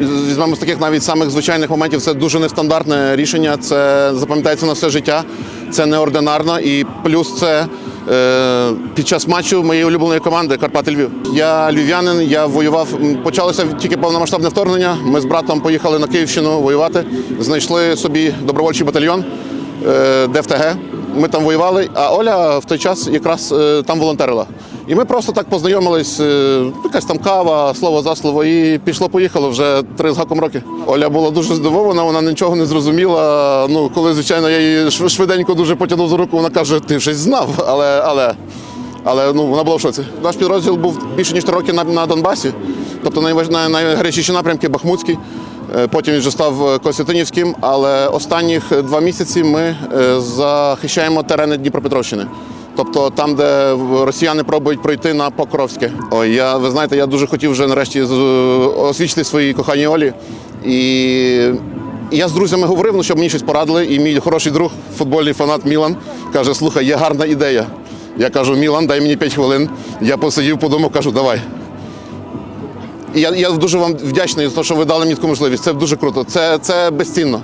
візьмемо з таких навіть самих звичайних моментів. Це дуже нестандартне рішення. Це запам'ятається на все життя. Це неординарно. І плюс це е, під час матчу моєї улюбленої команди Карпати Львів. Я львів'янин, я воював. Почалося тільки повномасштабне вторгнення. Ми з братом поїхали на Київщину воювати. Знайшли собі добровольчий батальйон е, ДФТГ. Ми там воювали, а Оля в той час якраз е, там волонтерила. І ми просто так познайомились, е, якась там кава, слово за слово, і пішло-поїхало вже три з гаком роки. Оля була дуже здивована, вона нічого не зрозуміла. Ну, коли, звичайно, я її швиденько дуже потягнув за руку, вона каже, ти щось знав, але, але, але ну, вона була в шоці. Наш підрозділ був більше ніж три роки на, на Донбасі, тобто найгарячіші напрямки Бахмутський. Е, Потім він вже став е, Костянтинівським, але останніх е, два місяці ми захищаємо терени Дніпропетровщини. Тобто там, де росіяни пробують пройти на Покровське. Ой, я ви знаєте, я дуже хотів вже нарешті освічити своїй коханій Олі. І я з друзями говорив, ну, щоб мені щось порадили. І мій хороший друг, футбольний фанат Мілан, каже: слухай, є гарна ідея. Я кажу, Мілан, дай мені 5 хвилин. Я посидів, подумав, кажу, давай. І я, я дуже вам вдячний за те, що ви дали мені таку можливість. Це дуже круто. Це, це безцінно.